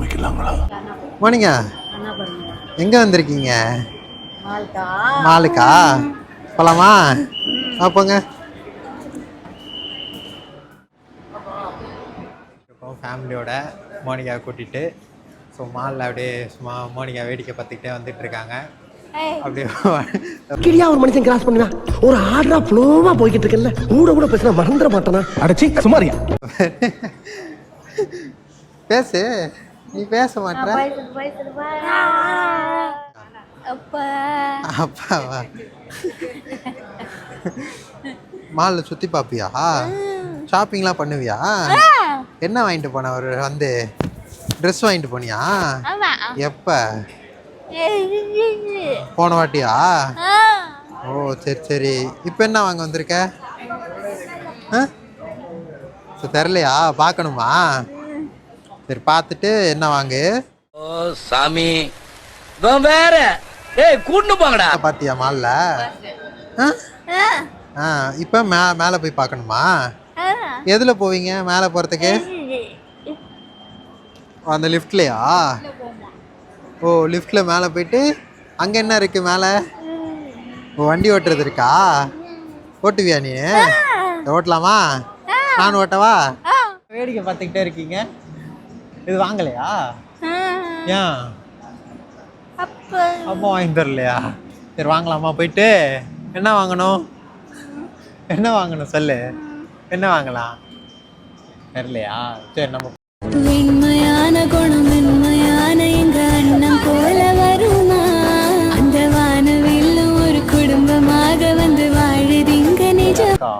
ஆரம்பிக்கலாங்களா பண்ணுங்க எங்க வந்திருக்கீங்க? மாலுக்கா? போலாமா? பார்ப்போங்க ஃபேமிலியோட மோனிகா கூட்டிட்டு ஸோ மாலில் அப்படியே சும்மா மோனிகா வேடிக்கை பார்த்துக்கிட்டே வந்துட்டு இருக்காங்க. அப்படியே கிளியா ஒரு மனுஷன் கிராஸ் பண்ணுவேன் ஒரு ஆர்டரா ஃப்ளோவா போய்கிட்டு இருக்கல கூட கூட பேசினா மறந்துட மாட்டானா? அடச்சி சுமாரியா பேசு. நீ பேச அப்பா. அப்பாவா? மாலில் சுற்றி பார்ப்பியா ஷாப்பிங்லாம் பண்ணுவியா? என்ன வாங்கிட்டு போன ஒரு வந்து ட்ரெஸ் வாங்கிட்டு போனியா? எப்போ? போன வாட்டியா? ஓ சரி சரி. இப்போ என்ன வாங்க வந்திருக்க? தெரிலையா பார்க்கணுமா? சரி பார்த்துட்டு என்ன வாங்கு? ஓ சாமி. வேற. ஏய் கூட்டு போங்கடா. பார்த்தியா மாலில்? ஆ? ஆ. இப்போ மே மேலே போய் பார்க்கணுமா? எதில் போவீங்க மேலே போகிறதுக்கு அந்த லிஃப்ட்லையா ஓ லிஃப்ட்டில் மேலே போயிட்டு அங்கே என்ன இருக்குது மேலே? ஓ வண்டி ஓட்டுறது இருக்கா? ஓட்டுவியா நீ? ஓட்டலாமா? நான் ஓட்டவா? வேடிக்கை பார்த்துக்கிட்டே இருக்கீங்க. இது வாங்கலையா? ஏன் அப்பா அப்பா வாங்கி தரலையா சரி வாங்கலாமா? போயிட்டு என்ன வாங்கணும்? என்ன வாங்கணும் சொல்லு. என்ன வாங்கலாம்? தெரியலையா? சரி நம்ம வெண்மையான குணம் மென்மையான எங்க அண்ணன் போல வருமா? அந்த வானவில்லும் ஒரு குடும்பமாக வந்து வாழுதிங்க நிஜம் ஆ.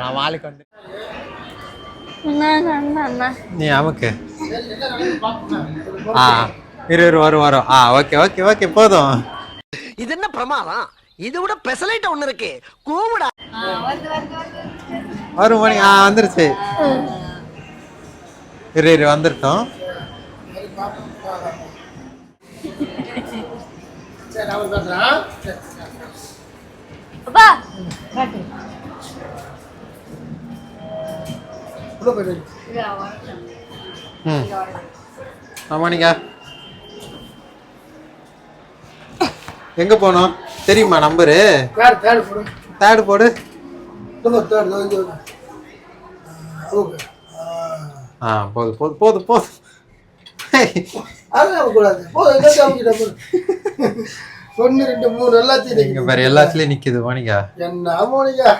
நான் மாலுக்கு வந்து அண்ணா நீ அமுக்கு ஆ இரு இரு வரும் வரும். ஆ ஓகே ஓகே ஓகே போதும். இது என்ன பிரமாதம்? இதை விட பெசலைட் ஒண்ணு இருக்கு. கூவுடா. வரும் மணி ஆ வந்துருச்சு. இரு இரு வந்துருட்டோம் அப்பா. ம் ஆமானிக்கா எங்க போனோம்? தெரியுமா நம்பரு? தேர்டு போடு. ஆ போதும் போதும் போதும் போதும் ஒன்னு ரெண்டு மூணு எல்லாத்தையும் வேற எல்லாத்துலயும் நிக்குது மோனிகா என்ன மோனிகா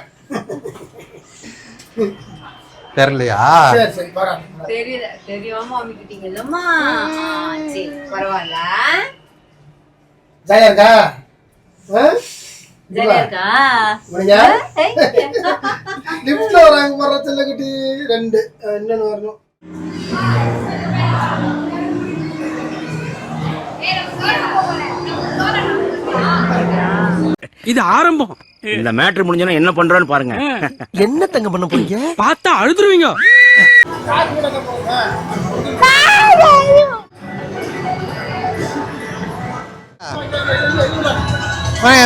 தெரியலையா? சரி சரி பரவாயில்ல தெரியல தெரியாம அமிக்கிட்டீங்கல்லம்மா சரி பரவாயில்ல. இருக்கா? ஜாலியா இருக்கா? மோனிகா லிப்ட்ல வராங்க போற செல்லக்குட்டி ரெண்டு. ஆ, இன்னொன்னு வரணும். இது ஆரம்பம். இந்த மேட்ரு முடிஞ்சோன்னா என்ன பண்றான்னு பாருங்க. என்ன தங்க பண்ண போறீங்க? பார்த்தா அழுதுருவீங்க.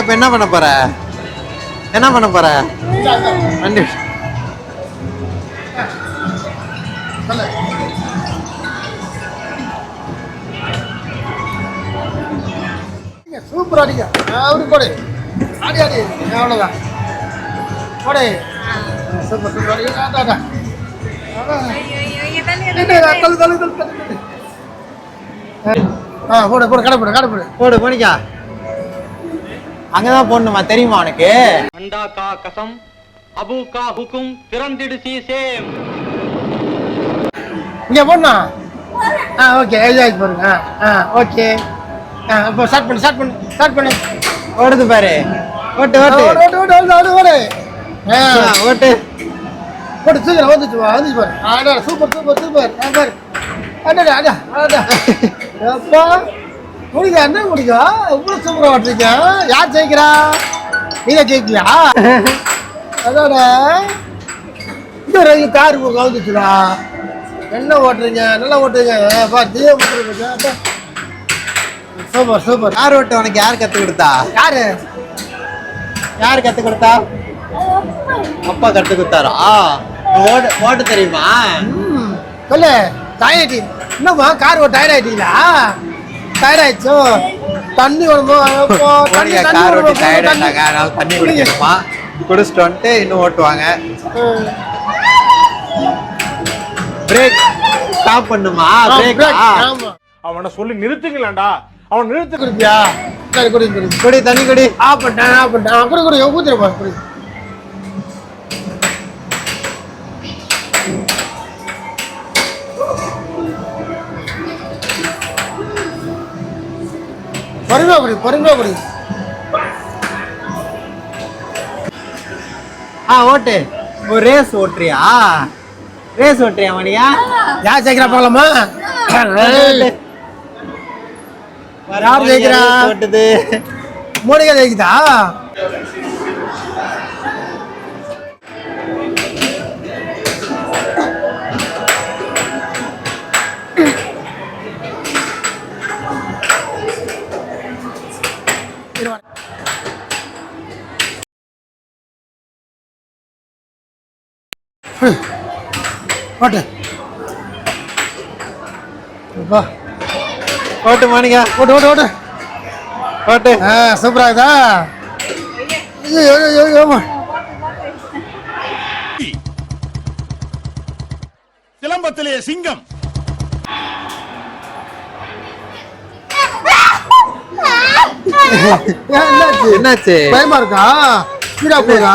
இப்ப என்ன பண்ண போற? என்ன பண்ண போற? வண்டி. சூப்பர் அடிக்க ஆடி ஆடி அவ்வளோதான் போடு. சூப்பர் சூப்பர் ஆடா தள்ளு தள்ளு தள்ளு ஆ போடு போடு கடை போடு கடை போடு. போடு மோனிகா அங்கதான் போடணுமா? தெரியுமா உனக்கு? அண்டா கா கசம் அபு கா ஹுக்கும் திறந்திடு சீசேம் இங்கே போடணும். ஆ ஓகே பாருங்க ஆ ஆ ஓகே. ஆ இப்போ ஸ்டார்ட் பண்ணு ஸ்டார்ட் பண்ணு ஸ்டார்ட் பண்ணு. ஓடுது பாரு. ஓட்டு ஆ, ஓட்டு ஓடு ஓடு ஓடு ஓட்டு. போட்டு சீக்கிரம் வந்துச்சு வந்துச்சு பாரு ஆடா சூப்பர் சூப்பர் சூப்பர். பாரு அடடா அடா அடா அப்பா முடிக்கா என்ன முடிக்கா? இவ்வளோ சூப்பராக ஓட்டுறீங்க. யார் ஜெயிக்கிறா? நீங்க ஜெயிக்கலையா? அதாடா இந்த ரயில் கார் கவுந்துச்சுடா என்ன ஓட்டுறீங்க? நல்லா ஓட்டுறீங்க. பா தீய ஓட்டுறீங்க சூப்பர் சூப்பர். யார் ஓட்ட உனக்கு யார் கத்து கொடுத்தா? யாரு? யார் கத்து கொடுத்தா? அப்பா கத்து கொடுத்தாரா? ஓட ஓட்ட தெரியுமா? சொல்லு. தாயட்டி என்னம்மா கார் ஒரு டயர் ஆயிட்டீங்களா? டயர் ஆயிடுச்சோ? தண்ணி கார் ஓட்டி டயர்ட். ஆயிட்டாங்க. அதனால தண்ணி குடிக்கணுமா? குடிச்சிட்டு வந்துட்டு இன்னும் ஓட்டுவாங்க. பிரேக் ஸ்டாப் பண்ணுமா? பிரேக் அவனை சொல்லி நிறுத்துங்களேன்டா. அவன் நிறுத்து குடிப்பியா? சரி குடி குடி. குடி தண்ணி குடி. ஆஃப் பண்ணிட்டேன் ஆஃப் பண்ணிட்டேன் ஆ, குடி குடி ஊத்துறப்பா குடி? பொறுமையா குடி பொறுமையா குடி. ஆ ஓட்டு. ஒரு ரேஸ் ஓட்டுறியா? ரேஸ் ஓட்டுறியா மணியா? யார் ஜெயிக்கிறா பார்க்கலாமா யார் ஜெயிக்கிறா? ஓட்டுது மோனிகா ஜெயிக்குதா? ஓட்டு அப்பா ஓட்டு மணிகா ஓட்டு ஓட்டு ஓட்டு. ஓட்டு. ஆ சூப்பரா இருக்குதா சிலம்பத்திலே சிங்கம். என்னாச்சு? பயமா இருக்கா? ஸ்பீடா விட்டாரா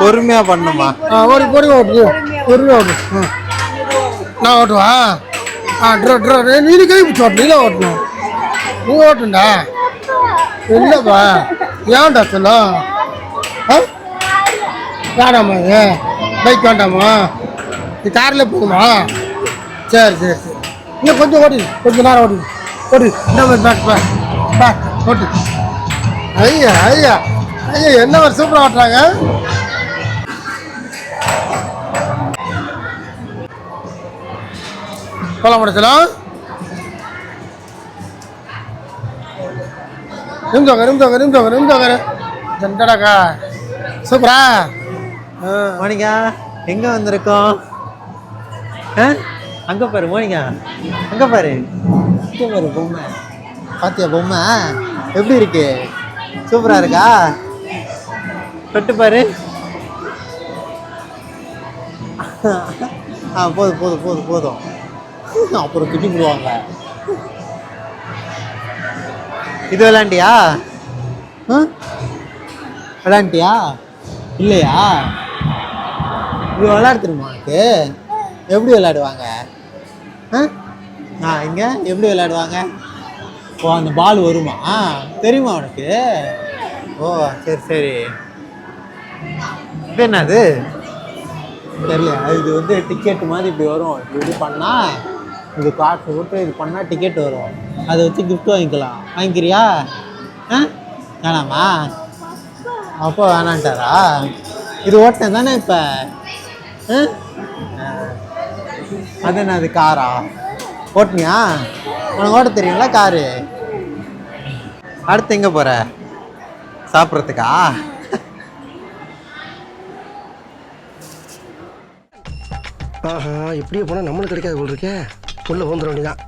பொறுமையா பண்ணுமா? ஓடி ஓடி ஓட்டு பொறுமையா ஓட்டு ஆ. நான் ஓட்டுவா? ஆ ட்ரோ ட்ரோ நீ கை பிடிச்சி ஓட்டு நீ ஓட்டணும் நீ ஓட்டுண்டா? இல்லைப்பா ஏன்டா சொல்லும் ஆ? வேணாமா இது? பைக் வேண்டாமா? இது காரில் போகுமா? சரி சரி சரி. இன்னும் கொஞ்சம் ஓடி கொஞ்சம் நேரம் ஓடி. ஓடி. இந்த பேக் பேக் பேக் ஓட்டு ஐயா ஐயா. ஐயா என்ன ஒரு சூப்பராக ஓட்டுறாங்க? முடிச்சலாம் நிமிஷம் நிமிஷம் நிமிஷம் நிமிஷம் ஜண்டடாக்கா சூப்பரா? மோனிகா எங்க வந்திருக்கோம்? ஆ? அங்க பாரு மோனிகா. அங்க பாரு. இங்க பாரு பொம்மை. பாத்தியா பொம்மை? எப்படி இருக்கு? சூப்பரா இருக்கா? தொட்டு பாரு. ஆ போதும் போதும் போதும் போதும். அப்புறம் திட்டி போடுவாங்க இது விளாண்டியா விளாண்டியா இல்லையா? இது விளையாட தெரியுமா உனக்கு? எப்படி விளையாடுவாங்க? ஆ? ஆ இங்கே எப்படி விளையாடுவாங்க? ஓ அந்த பால் வருமா? தெரியுமா உனக்கு? ஓ சரி சரி. இது என்னது? தெரியல இது வந்து டிக்கெட் மாதிரி இப்படி வரும். இப்படி பண்ணால் இது காசு போட்டு இது பண்ணால் டிக்கெட் வரும். அதை வச்சு கிஃப்ட் வாங்கிக்கலாம். வாங்கிக்கிறியா? ஆ? வேணாமா? அப்போ வேணான்ட்டாரா? இது ஓட்டினேன் தானே இப்போ? அது என்ன அது காரா? ஓட்டுனியா? உனக்கு ஓட்ட தெரியுங்களா காரு? அடுத்து எங்கே போகிற சாப்பிட்றதுக்கா? ஆஹா இப்படியே போனால் நம்மளுக்கு கிடைக்காது போல் இருக்கேன் உள்ள வந்துட வேண்டியதான்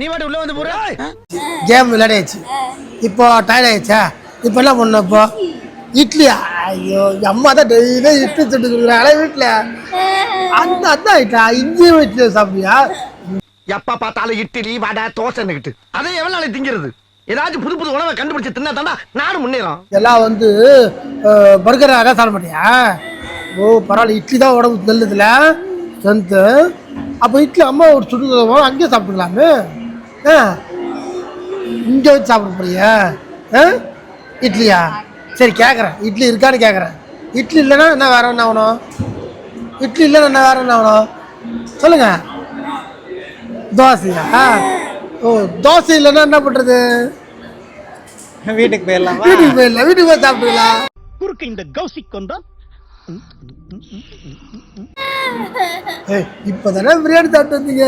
நீ வாட்டு உள்ள வந்து போற கேம் விளையாடியாச்சு. இப்போ டயர்ட் ஆயிடுச்சா? இப்போ என்ன பண்ண இப்போ? இட்லி ஐயோ அம்மா தான் டெய்லியும் இட்லி சுட்டு கொடுக்குறாங்களே வீட்டில் அந்த அதான் இட்லா இங்கேயும் இட்லி சாப்பிடுவியா? எப்ப பார்த்தாலும் இட்லி வடை தோசைன்னுகிட்டு அதை எவ்வளவு நாளைக்கு திங்கிறது? ஏதாச்சும் புது புது உணவை கண்டுபிடிச்சு தின்னா தாண்டா நாடு முன்னேறும். எல்லாம் வந்து பர்கராக சாப்பிட மாட்டியா? ஓ பரவாயில்ல. இட்லி தான் உடம்புக்கு நல்லதுல. ஸ்ட்ரென்த்து அப்போ இட்லி அம்மா ஒரு சுட்டு தருவோம் அங்கேயே சாப்பிட்டுக்கலாமே. ஆ? இங்கே வச்சு சாப்பிட போறியா? ஆ? இட்லியா? சரி கேட்குறேன் இட்லி இருக்கான்னு கேட்குறேன் இட்லி இல்லைன்னா என்ன வேற என்ன ஆகணும்? இட்லி இல்லைன்னா என்ன வேற என்ன ஆகணும்? சொல்லுங்க. தோசையா? ஓ தோசை இல்லைன்னா என்ன பண்ணுறது வீட்டுக்கு போயிடலாமா? வீட்டுக்கு போயிடலாம். வீட்டுக்கு போய் சாப்பிட்டுக்கலாம். குறுக்க இந்த கௌசிக் கொண்டா? இப்போ தானே பிரியாணி சாப்பிட்டு வந்தீங்க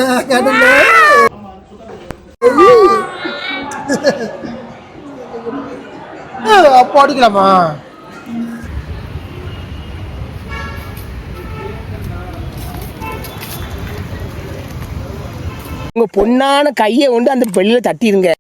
அப்போ அடிக்கலாமா? உங்கள் பொண்ணான கையை கொண்டு அந்த வெளியில் தட்டிருங்க.